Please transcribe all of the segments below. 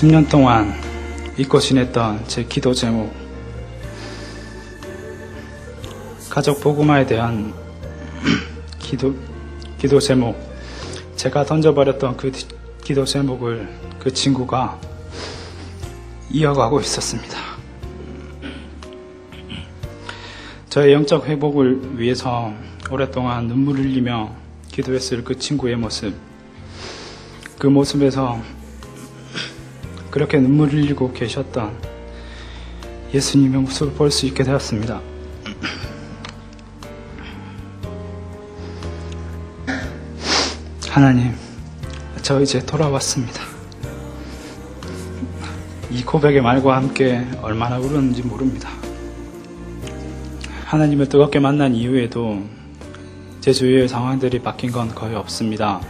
십년 동안 잊고 지냈던 제 기도 제목. 가족 복음화에 대한 기도 기도 제목. 제가 던져버렸던 그 디- 기도 제목을 그 친구가 이어가고 있었습니다. 저의 영적 회복을 위해서 오랫동안 눈물을 흘리며 기도했을 그 친구의 모습. 그 모습에서 그렇게 눈물 흘리고 계셨던 예수님의 모습을 볼 수 있게 되었습니다. 하나님, 저 이제 돌아왔습니다. 이 고백의 말과 함께 얼마나 울었는지 모릅니다. 하나님을 뜨겁게 만난 이후에도 제 주위의 상황들이 바뀐 건 거의 없습니다.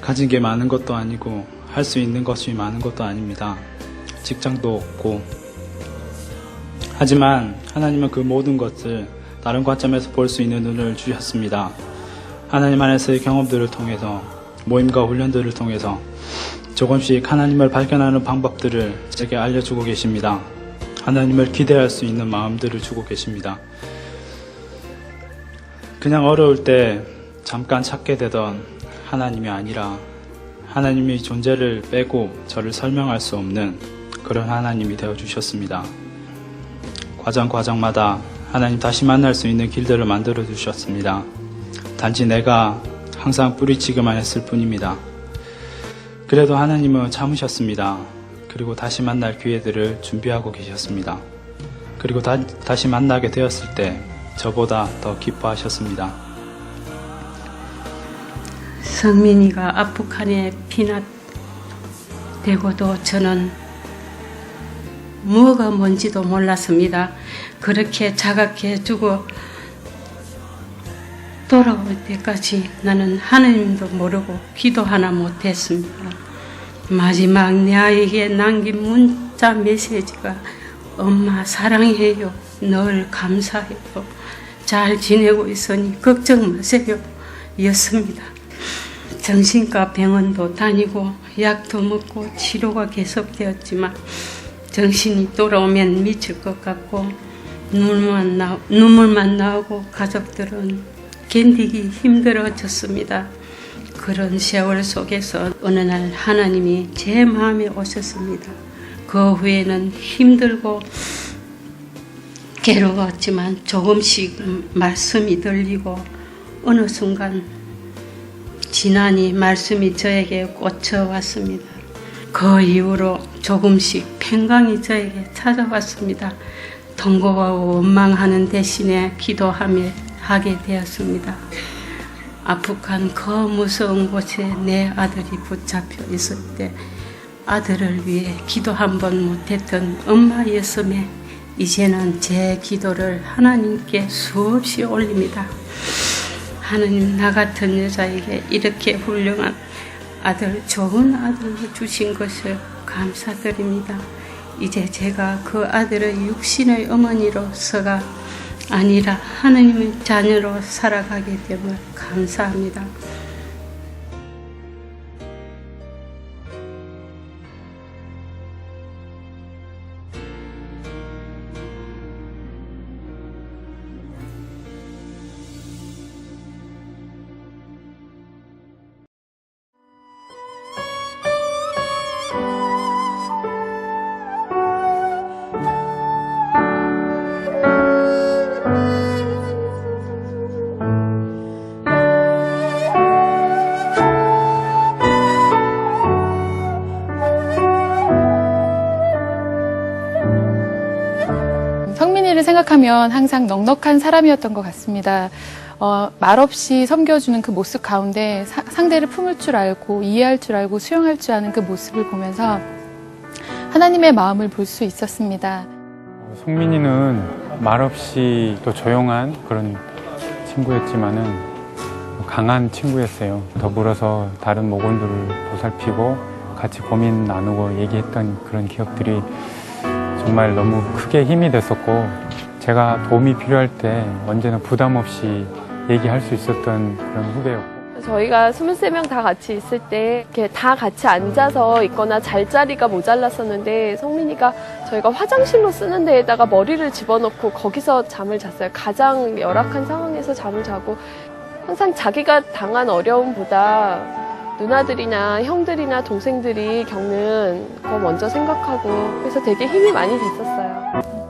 가진 게 많은 것도 아니고 할 수 있는 것이 많은 것도 아닙니다. 직장도 없고 하지만 하나님은 그 모든 것을 다른 관점에서 볼 수 있는 눈을 주셨습니다. 하나님 안에서의 경험들을 통해서 모임과 훈련들을 통해서 조금씩 하나님을 발견하는 방법들을 제게 알려주고 계십니다. 하나님을 기대할 수 있는 마음들을 주고 계십니다. 그냥 어려울 때 잠깐 찾게 되던 하나님이 아니라 하나님이 존재를 빼고 저를 설명할 수 없는 그런 하나님이 되어 주셨습니다. 과정 과정마다 하나님 다시 만날 수 있는 길들을 만들어 주셨습니다. 단지 내가 항상 뿌리치기만 했을 뿐입니다. 그래도 하나님은 참으셨습니다. 그리고 다시 만날 기회들을 준비하고 계셨습니다. 그리고 다, 다시 만나게 되었을 때 저보다 더 기뻐하셨습니다. 성민이가 아프간에 피난되고도 저는 뭐가 뭔지도 몰랐습니다. 그렇게 자각해 주고 돌아올 때까지 나는 하나님도 모르고 기도 하나 못했습니다. 마지막 내 아이에게 남긴 문자 메시지가 엄마 사랑해요. 늘 감사해요. 잘 지내고 있으니 걱정 마세요. 였습니다. 정신과 병원도 다니고 약도 먹고 치료가 계속되었지만 정신이 돌아오면 미칠 것 같고 눈물만, 나, 눈물만 나오고 가족들은 견디기 힘들어졌습니다. 그런 세월 속에서 어느 날 하나님이 제 마음에 오셨습니다. 그 후에는 힘들고 괴로웠지만 조금씩 말씀이 들리고 어느 순간 지난이 말씀이 저에게 꽂혀왔습니다. 그 이후로 조금씩 평강이 저에게 찾아왔습니다. 통고와 원망하는 대신에 기도하며 하게 되었습니다. 아프간 그 무서운 곳에 내 아들이 붙잡혀 있을 때 아들을 위해 기도 한 번 못했던 엄마였음에 이제는 제 기도를 하나님께 수없이 올립니다. 하나님 나 같은 여자에게 이렇게 훌륭한 아들, 좋은 아들을 주신 것을 감사드립니다. 이제 제가 그 아들의 육신의 어머니로서가 아니라 하나님의 자녀로 살아가게 됨을 감사합니다. 생각하면 항상 넉넉한 사람이었던 것 같습니다. 어, 말없이 섬겨주는 그 모습 가운데 사- 상대를 품을 줄 알고 이해할 줄 알고 수용할 줄 아는 그 모습을 보면서 하나님의 마음을 볼 수 있었습니다. 송민이는 말없이 또 조용한 그런 친구였지만은 강한 친구였어요. 더불어서 다른 모건들을 보살피고 같이 고민 나누고 얘기했던 그런 기억들이 정말 너무 크게 힘이 됐었고 제가 도움이 필요할 때 언제나 부담 없이 얘기할 수 있었던 그런 후배였고 저희가 23명 다 같이 있을 때 이렇게 다 같이 앉아서 있거나 잘 자리가 모자랐었는데 성민이가 저희가 화장실로 쓰는 데에다가 머리를 집어넣고 거기서 잠을 잤어요. 가장 열악한 상황에서 잠을 자고 항상 자기가 당한 어려움보다 누나들이나 형들이나 동생들이 겪는 거 먼저 생각하고 그래서 되게 힘이 많이 됐었어요.